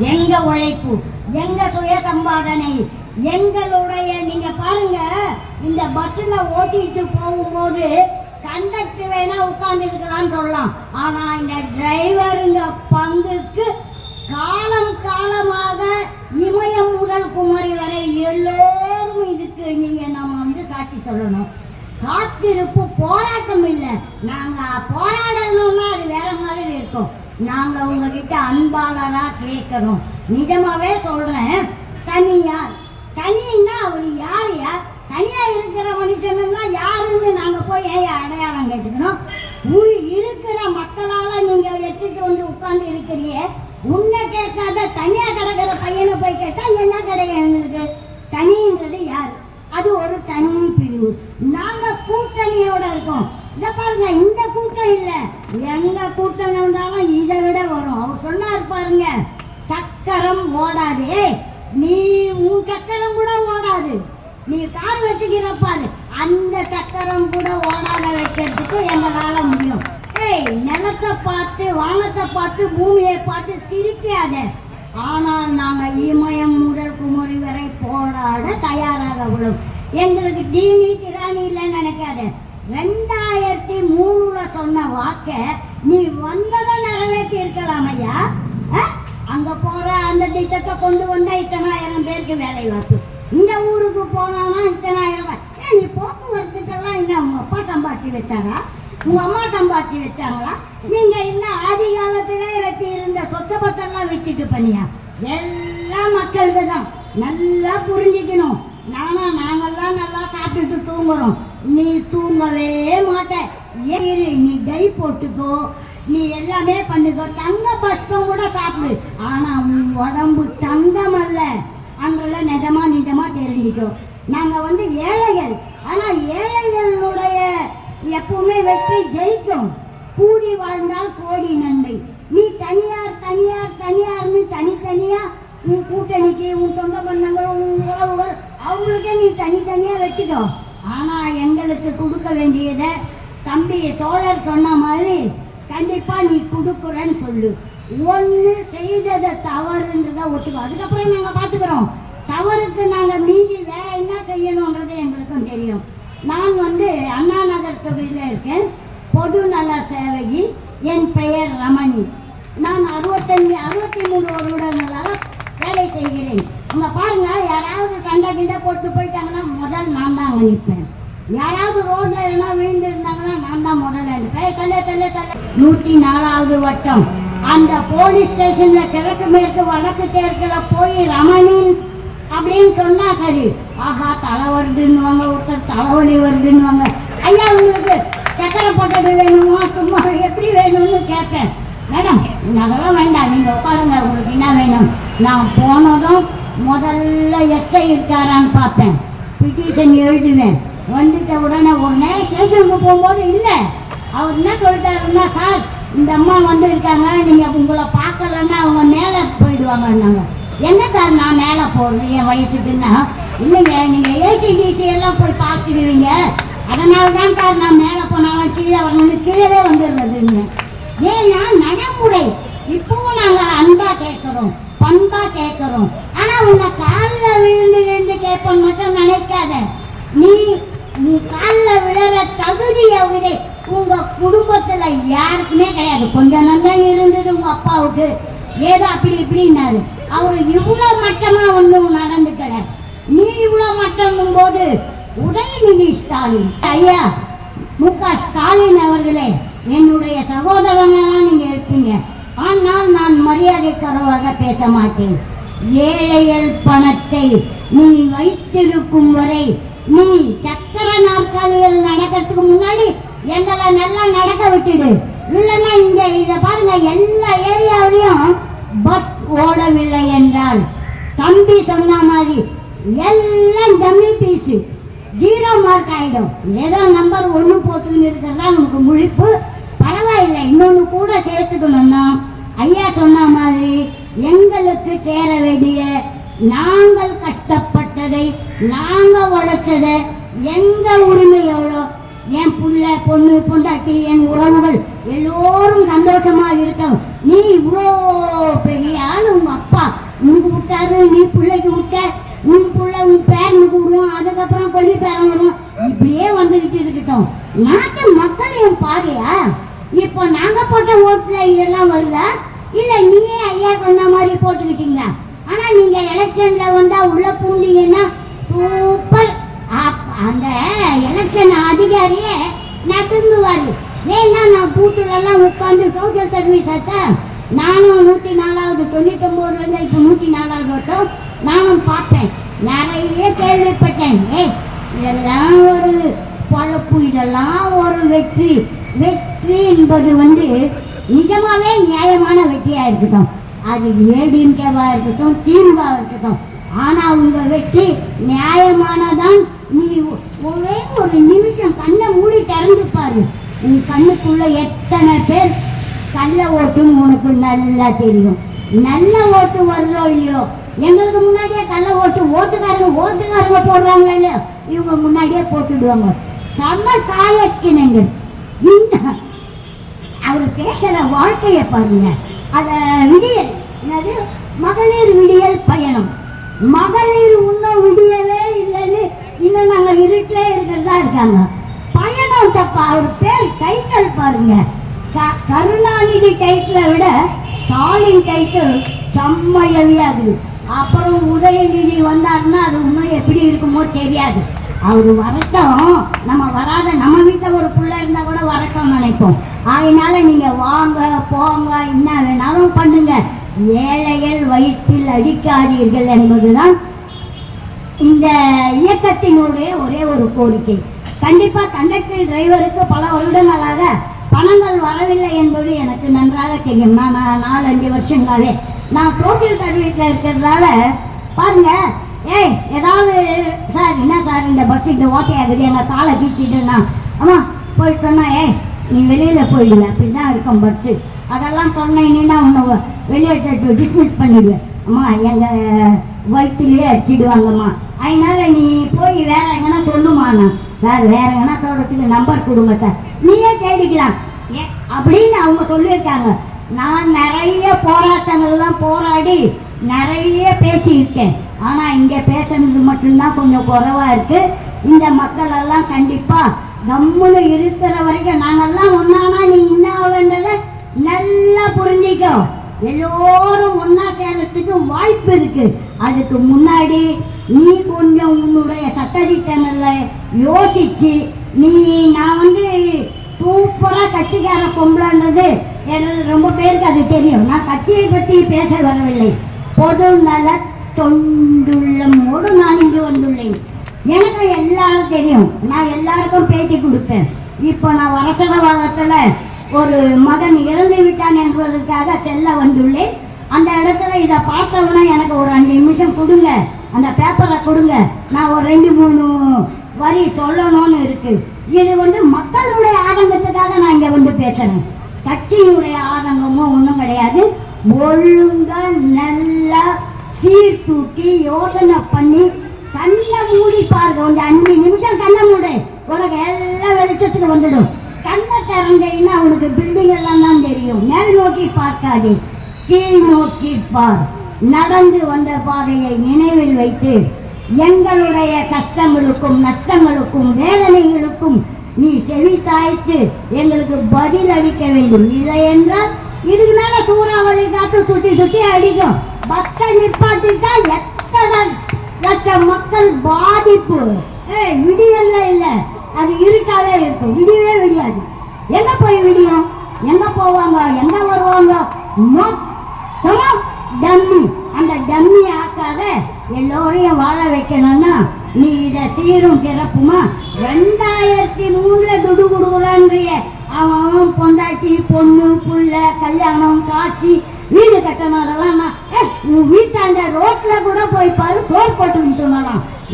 எங்க உழைப்பு? எங்க சுய சம்பாதனை எங்களுடைய நீங்க பாருங்க இந்த பஸ்ல ஓட்டிட்டு போகும்போது கண்டக்டர் வேணா உட்கார்ந்து சொல்லலாம். ஆனா இந்த டிரைவருங்க பங்குக்கு காலம் காலமாக இமயம் முதல் குமரி வரை எல்லோரும் இதுக்கு நீங்க நம்ம வந்து காட்டி சொல்லணும். காத்திருப்பு போராட்டம் இல்லை. நாங்க போராடணும்னா அது வேற மாதிரி இருக்கும். நாங்க உங்ககிட்ட அன்பாளரா கேட்குறோம் நிஜமாவே சொல்றேன் தனியார். தனின்னா அவர் யார் யார் தனியா இருக்கிற மனுஷனுன்னா யாருன்னு நாங்க போய் ஏன் அடையாளம் கேட்டுக்கணும்? உய் இருக்கிற மக்களால நீங்க எடுத்துட்டு வந்து உட்கார்ந்து இருக்கிறீங்க. உன்னை கேட்காத தனியா கிடக்கிற பையனை போய் கேட்டா என்ன கிடையாது எங்களுக்கு? தனின்றது யார்? அது ஒரு தனி பிரிவு. நாங்க கூட்டணியோட இருக்கோம். இத பாருங்க இந்த கூட்டம் இல்ல. எங்க கூட்டம் இருந்தாலும் இதை விட வரும் அவர் சொன்னார் பாருங்க. சக்கரம் ஓடாது நீ உன் சக்கரம் கூட ஓடாது. நீ கார் வச்சுக்கிற பாரு. அந்த சக்கரம் கூட ஓடாத வைக்கிறதுக்கு எங்களால முடியும். ஏய் நிலத்தை பார்த்து வானத்தை பார்த்து பூமியை பார்த்து சிரிக்காத. ஆனால் நாங்கள் இமயம் முதல் குமரி வரை போராட தயாராக விடும் எங்களுக்கு தீனி திராணி இல்லைன்னு நினைக்காத. ரெண்டாயிரத்தி மூணுல சொன்ன வாக்க நீ வந்ததை நிறைவேற்றி இருக்கலாம் ஐயா. அங்க போற அந்த திட்டத்தை கொண்டு வந்தா இத்தனாயிரம் பேருக்கு வேலை வாய்ப்பு. இந்த ஊருக்கு போனானா இத்தனாயிரம் ஏன் நீ போக்குவரத்துக்கெல்லாம் என்ன உங்க அப்பா சம்பாத்தி வச்சாரா? உங்க அம்மா சம்பாத்தி வச்சாங்களா? நீங்க இன்னும் ஆதி காலத்திலே வச்சு இருந்த சொத்தை பத்தெல்லாம் வச்சுட்டு பண்ணியா? எல்லாம் மக்களுக்கு தான். நல்லா புரிஞ்சுக்கணும். நானா நாங்கெல்லாம் நல்லா சாப்பிட்டுட்டு தூங்குறோம். நீ தூங்கவே மாட்டே. ஏறு நீ கை போட்டுக்கோ. நீ எல்லாமே பண்ணுங்க. தங்க பஷ்பம் கூட சாப்பிடு ஆனா உன் உடம்பு தங்கம் அல்ல அன்றல நிஜமா நிஜமா தெரிஞ்சுக்கோ. நாங்க வந்து ஏழைகள். ஆனா ஏழைகளுடைய எப்பவுமே வெற்றி ஜெயிக்கும். கூடி வாழ்ந்தால் கோடி நன்மை நீ தனியார் தனியார் தனியார்னு தனித்தனியா? உன் கூட்டணிக்கு உன் சொந்த பந்தங்கள் உன் உறவுகள் அவங்களுக்கே நீ தனித்தனியா வச்சுக்கோ. ஆனா எங்களுக்கு கொடுக்க வேண்டியதை தம்பி தோழர் சொன்ன மாதிரி கண்டிப்பா நீ கொடுக்குறேன்னு சொல்லு. ஒன்று செய்ததை தவறுன்றதை ஒத்துக்கோ. அதுக்கப்புறம் நாங்கள் பார்த்துக்கிறோம் தவறுக்கு நாங்கள் மீதி வேற என்ன செய்யணுன்றது எங்களுக்கும் தெரியும். நான் வந்து அண்ணா நகர் தொகுதியில் இருக்கேன். பொது நல சேவகி. என் பெயர் ரமணி. நான் அறுபத்தஞ்சு அறுபத்தி மூணு வருடங்களாக வேலை செய்கிறேன். அங்கே பாருங்கள் யாராவது சண்டை கிண்டை போட்டு போயிட்டாங்கன்னா முதல் நான் தான் அங்க நிற்பேன் யாராவது ரோட்ல எல்லாம் விழுந்து இருந்தாங்கன்னா நான் தான் முதல்ல நிற்பேன் தள்ள தள்ள தள்ள. நூற்றி நாலாவது வட்டம். அந்த போலீஸ் ஸ்டேஷன்ல கிழக்கு மேற்கு வடக்கு தெற்குல போய் ரமணின் அப்படின்னு சொன்னா சரி. ஆஹா தலை வருதுன்னுவாங்க ஒருத்தர் தலைவலி வருதுன்னுவாங்க. ஐயா உங்களுக்கு சக்கரை போட்டது வேணுமா? சும்மா எப்படி வேணும்னு கேட்டேன். மேடம் அதெல்லாம் வேண்டாம். நீங்க உட்காருங்க உங்களுக்கு என்ன வேணும்? நான் போனதும் முதல்ல எஸ்ஐ இருக்காரான்னு பார்த்தேன். பிட்டிஷன் எழுதுவேன். வந்துட்ட உடனே ஒரு நேரம் ஸ்டேஷனுக்கு போகும்போது இல்லை. அவர் என்ன சொல்லிட்டாருன்னா சார் இந்த அம்மா வந்து இருக்காங்க நீங்கள் உங்களை பார்க்கலன்னா அவங்க மேலே போயிடுவாங்கன்னாங்க. என்ன சார் நான் மேலே போகிறேன் என் வயசுக்குன்னா இல்லைங்க நீங்கள் ஏசிடிசி எல்லாம் போய் பார்த்துடுவீங்க அதனால தான் சார் நான் மேலே போனாலும் கீழே வரணும்னு கீழே வந்துடுறதுன்னு. ஏன்னா நடைமுறை. இப்பவும் நாங்கள் அன்பாக கேட்குறோம் பண்பாக கேட்குறோம். ஆனால் உங்கள் காலில் விழுந்து விழுந்து கேட்போம் மட்டும் நினைக்காத நீ உன் காலில் விழுற தகுதியை விட உங்க குடும்பத்துல யாருக்குமே கிடையாது. கொஞ்சம் நல்லா இருந்தது உங்க அப்பாவுக்கு. ஏதோ அப்படி இப்படின்னாரு. அவரு இவ்வளவு மட்டமா ஒன்றும் நடந்துக்கல. நீ இவ்வளவு மட்டம் போது உதயநிதி ஸ்டாலின். ஐயா மு க ஸ்டாலின் அவர்களே என்னுடைய சகோதரனாக நீங்க இருப்பீங்க. ஆனால் நான் மரியாதை குறைவாக பேச மாட்டேன். ஏழைகள் பணத்தை நீ வைத்திருக்கும் வரை நீ சக்கர நாற்காலிகள் நடக்கிறதுக்கு முன்னாடி எங்களை நல்லா நடக்க விட்டுடு. இல்லைன்னா இங்க இதை பாருங்க எல்லா ஏரியாவிலையும் பஸ் ஓடவில்லை என்றால் தம்பி சொன்ன மாதிரி எல்லாம் டம்மி பீஸு ஜீரோ மார்க் ஆகிடும் ஏதோ நம்பர் ஒன்று போட்டுன்னு இருக்கிறதா நமக்கு முழிப்பு? பரவாயில்லை இன்னொன்று கூட சேர்த்துக்கணும்னா ஐயா சொன்ன மாதிரி எங்களுக்கு சேர வேண்டிய நாங்கள் கஷ்டப்பட்டதை நாங்கள் உழைச்சதை எங்கள் உரிமை எவ்வளோ? என் புள்ள பொண்ணு பொண்டாட்டி என் உறவுகள் எல்லோரும் சந்தோஷமாக இருக்க நீ இவ்வளோ பெரிய ஆள் உங்க அப்பா விட்டாரு நீ பிள்ளைக்கு விட்ட. உன் புள்ள உன் பேரனுக்கு விடுவோம் அதுக்கப்புறம் கொல்லி பேரன் வருவோம் இப்படியே வந்துகிட்டு இருக்கட்டும். நாட்டு மக்களையும் பாரியா. இப்போ நாங்க போட்ட ஓட்டுல இதெல்லாம் வருதா? இல்ல நீயே ஐயா சொன்ன மாதிரி போட்டுக்கிட்டீங்களா? ஆனா நீங்க எலெக்ஷன்ல வந்தா உள்ள பூண்டிங்கன்னா சூப்பர் அந்த எலெக்ஷன் அதிகாரியே நடுங்குவாரு. ஏன்னா நான் பூத்துலெல்லாம் உட்காந்து சோசியல் சர்வீஸ் ஆச்சா நானும் நூற்றி நாலாவது தொண்ணூத்தி இப்போ இருந்து நாலாவது வட்டம் நானும் பார்த்தேன். நிறைய கேள்விப்பட்டேன். ஏய் இதெல்லாம் ஒரு பழப்பு இதெல்லாம் ஒரு வெற்றி. வெற்றி என்பது வந்து நிஜமாவே நியாயமான வெற்றியாக இருக்கட்டும். அது ஏடிஎம்கேவாக இருக்கட்டும் திமுகவாக இருக்கட்டும் ஆனா உங்க வெற்றி நியாயமானதான் நீ ஒரே ஒரு நிமிஷம் கண்ணை மூடி திறந்து பாரு. உன் கண்ணுக்குள்ள எத்தனை பேர் கள்ள ஓட்டுன்னு உனக்கு நல்லா தெரியும். நல்ல ஓட்டு வருதோ இல்லையோ? எங்களுக்கு முன்னாடியே கள்ள ஓட்டு ஓட்டுக்காரங்க ஓட்டுக்காரங்க போடுறாங்க இல்லையோ? இவங்க முன்னாடியே போட்டுடுவாங்க. செம்ம காயக்கிணங்க இந்த அவர் பேசுற வாழ்க்கையை பாருங்க. அத விடியல் என்னது? மகளிர் விடியல் பயணம். மகளிர் இன்னும் விடியவே இல்லைன்னு இன்னும் நாங்க இருட்டிலே இருக்கிறதா இருக்காங்க. பயணம் தப்பா? அவர் பேர் டைட்டல் பாருங்க. க- கருணாநிதி டைட்டிலை விட ஸ்டாலின் டைட்டில் செம்மையவியாகுது அப்புறம் உதயநிதி வந்தாருன்னா அது இன்னும் எப்படி இருக்குமோ தெரியாது. அவர் வரட்டும். நம்ம வராத நம்ம வீட்டில் ஒரு பிள்ளை இருந்தால் கூட வரட்டும் நினைப்போம். அதனால நீங்கள் வாங்க போங்க என்ன வேணாலும் பண்ணுங்க. ஏழைகள் வயிற்று வயிற்றில் அடிக்காதீர்கள் என்பதுதான் இந்த இயக்கத்தினுடைய ஒரே ஒரு கோரிக்கை. கண்டிப்பா கண்டக்டர் டிரைவருக்கு பல வருடங்களாக பணங்கள் வரவில்லை என்பது எனக்கு நன்றாக தெரியும். நான் நாலஞ்சு நாலு அஞ்சு வருஷங்களாவே நான் சோசியல் சர்வீஸில் இருக்கிறதால பாருங்க ஏய் ஏதாவது சார் என்ன சார் இந்த பஸ் இந்த ஓட்டையாகுது எங்கள் காலை கீச்சிட்டுன்னா அம்மா போய் சொன்னா ஏய் நீ வெளியில போயிடுங்க அப்படிதான் இருக்கும் பஸ்ஸு அதெல்லாம் சொன்னீங்கன்னா உன்னை வெளியே டிஸ்மிஸ் பண்ணிடுவேன். அம்மா எங்க வயிற்றுலயே அடிச்சிடுவாங்கம்மா. அதனால நீ போய் வேற எங்கன்னா சொல்லுமா நான் சார் வேற எங்கன்னா சொல்றதுக்கு நம்பர் கொடுங்க நீயே தேடிக்கலாம். ஏ அப்படின்னு அவங்க சொல்லியிருக்காங்க. நான் நிறைய போராட்டங்கள்லாம் போராடி நிறைய பேசியிருக்கேன். ஆனா இங்க பேசுனது மட்டும்தான் கொஞ்சம் குறைவாக இருக்கு. இந்த மக்கள் எல்லாம் கண்டிப்பா கம்முன்னு இருக்கிற வரைக்கும் எல்லோரும் ஒன்னா சேரத்துக்கு வாய்ப்பு இருக்கு. அதுக்கு முன்னாடி நீ கொஞ்சம் உன்னுடைய சட்டதிட்டங்கள்ல யோசிச்சு நீ நான் வந்து சூப்பரா கட்சிக்கார பொம்பளைன்றது எனக்கு ரொம்ப பேருக்கு அது தெரியும். நான் கட்சியை பற்றி பேச வரவில்லை. பொது நல தொண்டுள்ளமோடு நான் இங்கு வந்துள்ளேன். எனக்கு எல்லாரும் தெரியும். நான் எல்லாருக்கும் பேட்டி கொடுப்பேன். இப்போ நான் வரசடவாகத்தில் ஒரு மகன் இறந்து விட்டான் என்பதற்காக செல்ல வந்துள்ளேன். அந்த இடத்துல இதை பார்த்தவொன்னே எனக்கு ஒரு அஞ்சு நிமிஷம் கொடுங்க. அந்த பேப்பரை கொடுங்க. நான் ஒரு ரெண்டு மூணு வரி சொல்லணும்னு இருக்கு. இது வந்து மக்களுடைய ஆதங்கத்துக்காக நான் இங்கே வந்து பேசுறேன். கட்சியினுடைய ஆதங்கமும் ஒன்றும் கிடையாது. ஒழுங்கா நல்லா சீர்தூக்கி யோசனை பண்ணி கண்ணை மூடி பாருங்க. ஒரு அஞ்சு நிமிஷம் கண்ணை மூடு. உனக்கு எல்லாம் வெளிச்சத்துக்கு வந்துடும். கண்ணை அவனுக்கு பில்டிங் எல்லாம் தான் தெரியும். மேல் நோக்கி பார்க்காதே. கீழ் நோக்கி பார். நடந்து வந்த பாதையை நினைவில் வைத்து எங்களுடைய கஷ்டங்களுக்கும் நஷ்டங்களுக்கும் வேதனைகளுக்கும் நீ செவி தாய்த்து எங்களுக்கு பதில் அளிக்க வேண்டும். இல்லை என்றால் இதுக்கு மேல சூறாவளி காத்து சுத்தி சுத்தி அடிக்கும். பக்த நிப்பாட்டிட்டா எத்தனை லட்சம் மக்கள் பாதிப்பு. ஏ விடியல்ல இல்ல. அது இருட்டாவே இருக்கும். விடியவே விடியாது. எங்க போய் விடியும்? எங்க போவாங்க? எங்க வருவாங்க? மொத்தமா டம்மி. அந்த டம்மி ஆக்காத எல்லோரையும் வாழ வைக்கணும்னா நீ இத சீரும் சிறப்புமா? ரெண்டாயிரத்தி மூணுல துடு குடுகுறான்றிய. அவன் பொண்டாட்டி பொண்ணு புள்ள கல்யாணம் காட்சி வீடு கட்டணும் அதெல்லாம் நான் உன் வீட்டாண்ட ரோட்ல கூட போய் பாரு சோர் போட்டுக்கிட்டு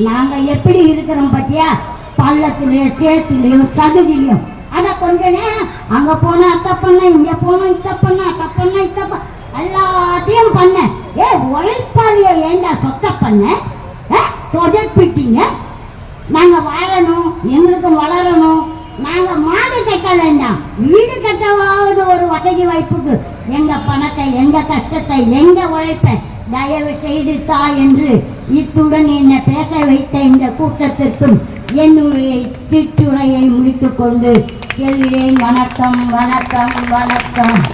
நாங்க எப்படி இருக்கிறோம் பத்தியா? பள்ளத்துலயும் சேத்துலயும் தகுதியிலையும் ஆனா கொஞ்ச நேரம் அங்க போனா அத்த பண்ண இங்க போனா இத்த பண்ண அத்த பண்ண இத்த எல்லாத்தையும் பண்ண. ஏ உழைப்பாளிய ஏண்டா சொத்த பண்ண? ஏ, சொதப்பிட்டீங்க. நாங்க வாழணும் எங்களுக்கு வளரணும். நாங்க மாடு கட்ட வேண்டாம் வீடு கட்டவாவது ஒரு வசதி வாய்ப்புக்கு. எங்க பணத்தை எங்க கஷ்டத்தை எங்க உழைப்ப தயவு செய்து தா என்று இத்துடன் என்னை பேச வைத்த இந்த கூட்டத்திற்கும் என்னுடைய திட்டுரையை முடித்துக்கொண்டு செல்கிறேன் வணக்கம் வணக்கம் வணக்கம்.